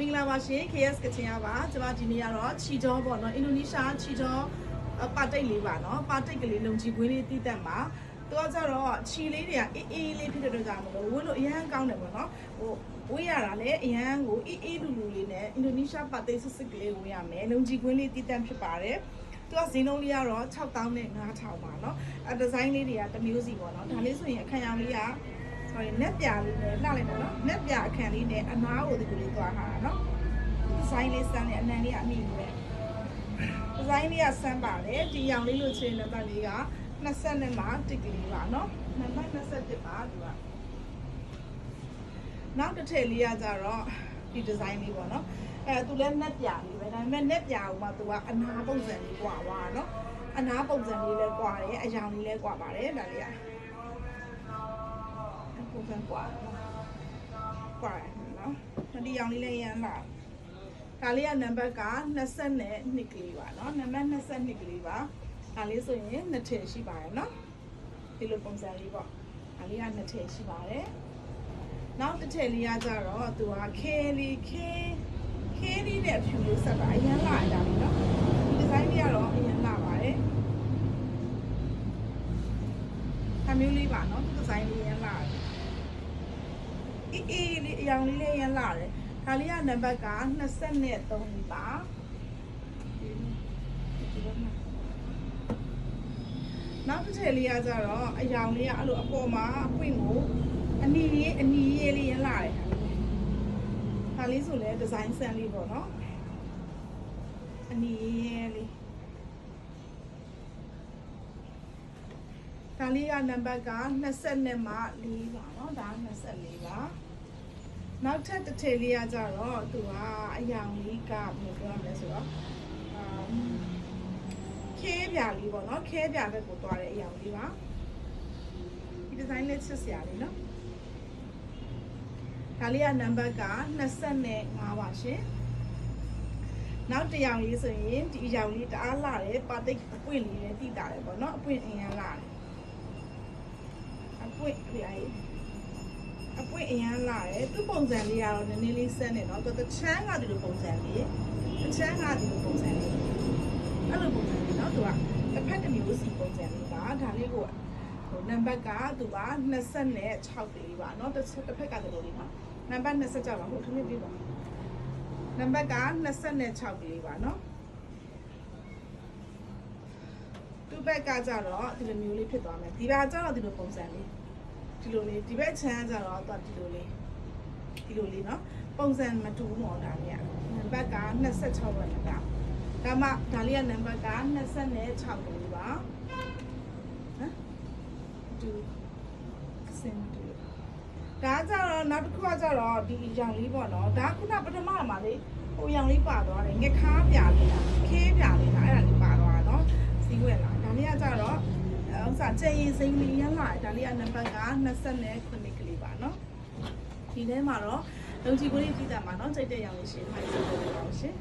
မင်္ဂလာပါရှင် KS ကချင်ရပါကျွန်မဒီနေ့ကတော့ချီဂျောပေါ့နော်အင်ဒိုနီးရှားချီဂျောပါတိတ်လေးပါနော်ပါတိတ်ကလေးလုံကြီးကွင်းလေးတည်တက်မှာသူကကြတော့ချီလေးတွေကအေးအေးလေးဖြစ်တဲ့အတွက်ကြောင့်မလို့ဝတ်လို့အရန်ကောင်းတယ်ပေါ့နော်ဟိုဝေးရတာလည်းအရန်ကိုအေးအေးလူလူလေးနဲ့အင်ဒိုနီးရှားပါတိတ်စစ်စစ်ကလေးဝေးရမယ်လုံကြီးကွင်းလေးတည်တက်ဖြစ်ပါတယ်သူကဈေးနှုန်းလေးကတော့6000နဲ့9000ပါเนาะအဲဒီဇိုင်းလေးတွေကတစ်မျိုးစီပေါ့เนาะဒါလေးဆိုရင်အခမ်းအနားလေးက sorry နက်ပြလေးနဲ့လှလိုက်ပါတော့နက်ပြအခန့်လေးနဲ့အနားကိုဒီလိုလေးသွားထားတာเนาะဒီဇိုင်းလေးစမ်းနေအနံလေးကအမိပဲဒီဇိုင်းလေးကစမ်းပါတယ်ဒီရောင်လေးလို့ချင်းနံပါတ်လေးက20နဲ့မှတစ်ကလေးပါเนาะနံပါတ်21ပါသူကနောက်တစ်ထည့်လေးကကြတော့ဒီဒီဇိုင်းလေးပေါ့เนาะအဲသူလည်းနက်ပြလေးပဲဒါပေမဲ့နက်ပြကိုမှသူကအနားပုံစံလေးကွာသွားတာเนาะအနားပုံစံလေးလည်းကွာတယ်အယောင်လေးလည်းကွာပါတယ်ဒါလေးက ပုံစံกว่ากว่าနော်ဒီရောင်လေးလည်းရမ်းလာဒါလေးကနံပါတ်က20နဲ့2ကလေးပါနော်နံပါတ်22ကလေးပါဒါလေးဆိုရင်2ထည့်ရှိပါတယ်နော်ဒီလိုပုံစံလေးပေါ့ဒါလေးက2ထည့်ရှိပါတယ်နောက်တစ်ထည့်လေးကကြတော့သူကခဲလေးခဲခဲလေးနဲ့အဖြူလေးဆက်တာအရန်လာတာလေနော်ဒီဒီဇိုင်းလေးကတော့အရန်လာပါတယ်အမျိုးလေးပါနော်ဒီဒီဇိုင်းလေးရန်လာတယ် အေးအေးလေးအယောင်လေးလေးရမ်းလာတယ်ဒါလေးကနံပါတ်က23ပါနောက်တစ်ထည့်လေးကကြတော့အယောင်လေးကအဲ့လိုအပေါ်မှာအပွင့်ကိုအနီရေးအနီရေးလေးရမ်းလာတယ်ဒါလေးဆိုလဲဒီဇိုင်းဆန်လေးပေါ့နော်အနီရေးလေးဒါ လေးကနံပါတ်က22မှ4ပါနော်ဒါ24ပါနောက်ထပ်တစ်ထည်လေးကကြတော့သူကအယောင်လေးကဘယ်လိုပြောရမလဲဆိုတော့အာခဲပြာလေးပေါ့နော်ခဲပြာဘက်ကိုသွားတဲ့အယောင်လေးပါဒီဒီဇိုင်းလေးချစ်စရာလေးနော်ဒါလေးကနံပါတ်က25ပါရှင်နောက်တစ်ယောင်လေးဆိုရင်ဒီအယောင်လေးတအားလာတယ်ပါတိတ်အပွင့်လေးလည်းတိတာတယ်ပေါ့နော်အပွင့်အင်ရလာတယ် အပွင့်ခရိုင်အပွင့်အရန်လာတယ်သူ့ပုံစံလေးကတော့နည်းနည်းလေးစမ်းနေတော့သူတချမ်းကဒီလိုပုံစံလေးတချမ်းကဒီလိုပုံစံလေးအဲ့လိုပုံစံလေးเนาะသူကတစ်ဖက်တစ်မျိုးစီပုံစံလေးပါဒါလေးကိုဟိုနံပါတ်ကသူက20နဲ့6ကလေးပါเนาะတစ်တစ်ဖက်ကဒီလိုလေးเนาะနံပါတ်20ကြပါဟုတ်ထမင်းပြပါနံပါတ်က20နဲ့6ကလေးပါเนาะ သူ့ဘက်ကကြတော့ဒီလိုမျိုးလေးဖြစ်သွားမယ်ဒီဘက်ကြတော့ဒီလိုပုံစံလေးဒီလိုလေးဒီဘက်ချမ်းကြတော့သူကဒီလိုလေးဒီလိုလေးနော်ပုံစံမတူဘူးမော်တာလေးอ่ะနံပါတ်က26ပဲကဒါမှဒါလေးကနံပါတ်က26လို့ပါဟမ်တူစင်တူဒါကြတော့နောက်တစ်ခုကကြတော့ဒီရောင်လေးပေါ့နော်ဒါခုနပထမမှာလေဟိုရောင်လေးပါသွားတယ်ငခါပြလေးလားခေးပြလေးလားအဲ့ဒါလေး ဥစားကျရင်စိမ့်လေးရလာဒါလေးကနံပါတ်က29ကလေးပါနော်ဒီထဲမှာတော့လုံချီကိုလေးကြည့်တာမှာနော်စိတ်တဲ့ရောင်လေးရှင်းထားရစေပါရှင်